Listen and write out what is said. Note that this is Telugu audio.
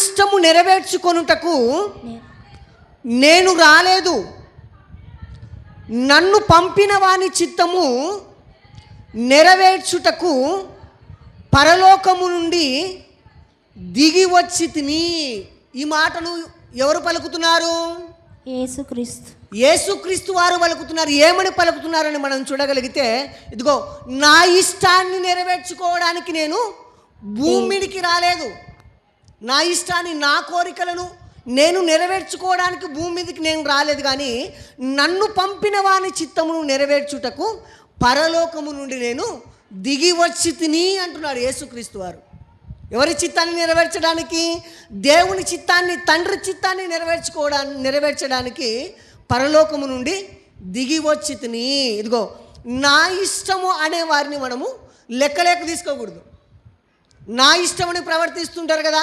ఇష్టము నెరవేర్చుకొనుటకు నేను రాలేదు. నన్ను పంపిన వాని చిత్తము నెరవేర్చుటకు పరలోకము నుండి దిగి వచ్చి తిని. ఈ మాటను ఎవరు పలుకుతున్నారు? యేసుక్రీస్తు యేసుక్రీస్తు వారు పలుకుతున్నారు. ఏమని పలుకుతున్నారని మనం చూడగలిగితే ఇదిగో నా ఇష్టాన్ని నెరవేర్చుకోవడానికి నేను భూమిడికి రాలేదు. నా ఇష్టాన్ని నా కోరికలను నేను నెరవేర్చుకోవడానికి భూమి మీదకి నేను రాలేదు కానీ నన్ను పంపిన వాని చిత్తమును నెరవేర్చుటకు పరలోకము నుండి నేను దిగి వచ్చి తిని అంటున్నాడు యేసుక్రీస్తు వారు. ఎవరి చిత్తాన్ని నెరవేర్చడానికి దేవుని చిత్తాన్ని తండ్రి చిత్తాన్ని నెరవేర్చుకోవడానికి నెరవేర్చడానికి పరలోకము నుండి దిగి వచ్చి తిని. ఇదిగో నా ఇష్టము అనే వారిని మనము లెక్కలేక తీసుకోకూడదు. నా ఇష్టమని ప్రవర్తిస్తుంటారు కదా